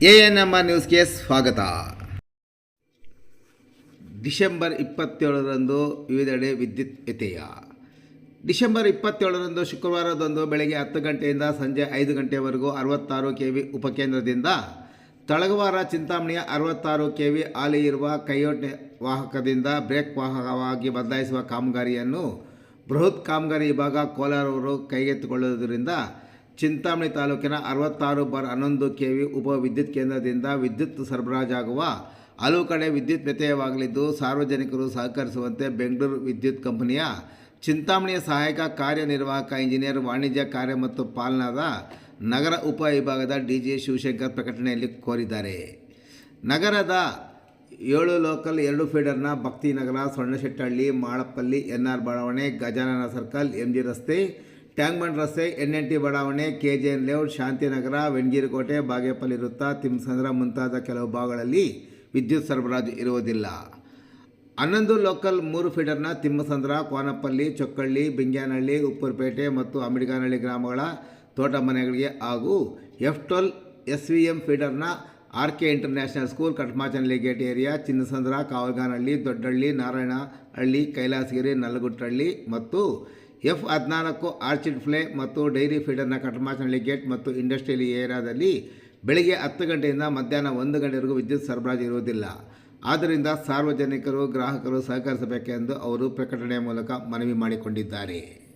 A N M R ನ್ಯೂಸ್ಗೆ ಸ್ವಾಗತ. December ಇಪ್ಪತ್ತೇಳರಂದು ವಿವಿಧೆಡೆ ವಿದ್ಯುತ್ ವ್ಯತ್ಯಯ. ಡಿಸೆಂಬರ್ ಇಪ್ಪತ್ತೇಳರಂದು ಶುಕ್ರವಾರದಂದು ಬೆಳಗ್ಗೆ ಹತ್ತು ಗಂಟೆಯಿಂದ ಸಂಜೆ ಐದು ಗಂಟೆವರೆಗೂ ಅರವತ್ತಾರು ಕೆ ವಿ ಉಪಕೇಂದ್ರದಿಂದ ತಳಗವಾರ ಚಿಂತಾಮಣಿಯ ಅರವತ್ತಾರು ಕೆ ವಿ ಹಾಲಿ ಇರುವ ಕೈಯೋಟೆ ವಾಹಕದಿಂದ ಬ್ರೇಕ್ ವಾಹಕವಾಗಿ ಬದಲಾಯಿಸುವ ಕಾಮಗಾರಿಯನ್ನು ಬೃಹತ್ ಕಾಮಗಾರಿ ವಿಭಾಗ ಕೋಲಾರವರು ಕೈಗೆತ್ತಿಕೊಳ್ಳುವುದರಿಂದ ಚಿಂತಾಮಣಿ ತಾಲೂಕಿನ ಅರವತ್ತಾರು ಬಾರ್ ಹನ್ನೊಂದು ಕೆ ವಿ ಉಪ ವಿದ್ಯುತ್ ಕೇಂದ್ರದಿಂದ ವಿದ್ಯುತ್ ಸರಬರಾಜಾಗುವ ಹಲವು ಕಡೆ ವಿದ್ಯುತ್ ವ್ಯತ್ಯಯವಾಗಲಿದ್ದು ಸಾರ್ವಜನಿಕರು ಸಹಕರಿಸುವಂತೆ ಬೆಂಗಳೂರು ವಿದ್ಯುತ್ ಕಂಪನಿಯ ಚಿಂತಾಮಣಿಯ ಸಹಾಯಕ ಕಾರ್ಯನಿರ್ವಾಹಕ ಇಂಜಿನಿಯರ್ ವಾಣಿಜ್ಯ ಕಾರ್ಯ ಮತ್ತು ಪಾಲನಾದ ನಗರ ಉಪ ವಿಭಾಗದ ಡಿ ಜೆ ಶಿವಶಂಕರ್ ಪ್ರಕಟಣೆಯಲ್ಲಿ ಕೋರಿದ್ದಾರೆ. ನಗರದ ಏಳು ಲೋಕಲ್ ಎರಡು ಫೀಡರ್ನ ಭಕ್ತಿನಗರ ಸೊಣ್ಣಶೆಟ್ಟಹಳ್ಳಿ ಮಾಳಪ್ಪಲ್ಲಿ ಎನ್ ಆರ್ ಬಡಾವಣೆ ಗಜಾನನ ಸರ್ಕಲ್ ಎಂ ಜಿ ರಸ್ತೆ ಟ್ಯಾಂಕ್ಬಂಡ್ ರಸ್ತೆ, ಎನ್ ಎನ್ ಟಿ ಬಡಾವಣೆ, K J N layout, Shantinagar, Venagirikote Bagepalli ವೃತ್ತ ತಿಮ್ಸಂದ್ರ ಮುಂತಾದ ಕೆಲವು ಭಾಗಗಳಲ್ಲಿ ವಿದ್ಯುತ್ ಸರಬರಾಜು ಇರುವುದಿಲ್ಲ. ಹನ್ನೊಂದು ಲೋಕಲ್ ಮೂರು ಫೀಡರ್ನ ತಿಮ್ಮಸಂದ್ರ, ಕೋನಪಲ್ಲಿ, ಚೊಕ್ಕಳ್ಳಿ, ಬಿಂಗ್ಯಾನಹಳ್ಳಿ, ಉಪ್ಪುರಪೇಟೆ ಮತ್ತು ಅಂಬಿಡ್ಗಾನಹಳ್ಳಿ ಗ್ರಾಮಗಳ ತೋಟ ಮನೆಗಳಿಗೆ ಹಾಗೂ F twelve S V M ಫೀಡರ್ನ R K international school Katmachanahalli gate area, Chinnasandra, Kavalganahalli, Doddahalli, Narayanahalli, Kailasagiri Nallaguttahalli ಮತ್ತು ಎಫ್ ಹದಿನಾಲ್ಕು ಆರ್ಚಿಡ್ ಫ್ಲೇ ಮತ್ತು ಡೈರಿ ಫೀಡರ್ನ ಕಟ್ಮಾಚನಹಳ್ಳಿ ಗೇಟ್ ಮತ್ತು ಇಂಡಸ್ಟ್ರಿಯಲ್ ಏರಿಯಾದಲ್ಲಿ ಬೆಳಿಗ್ಗೆ ಹತ್ತು ಗಂಟೆಯಿಂದ ಮಧ್ಯಾಹ್ನ ಒಂದು ಗಂಟೆವರೆಗೂ ವಿದ್ಯುತ್ ಸರಬರಾಜು ಇರುವುದಿಲ್ಲ. ಆದ್ದರಿಂದ ಸಾರ್ವಜನಿಕರು, ಗ್ರಾಹಕರು ಸಹಕರಿಸಬೇಕೆಂದು ಅವರು ಪ್ರಕಟಣೆಯ ಮೂಲಕ ಮನವಿ ಮಾಡಿಕೊಂಡಿದ್ದಾರೆ.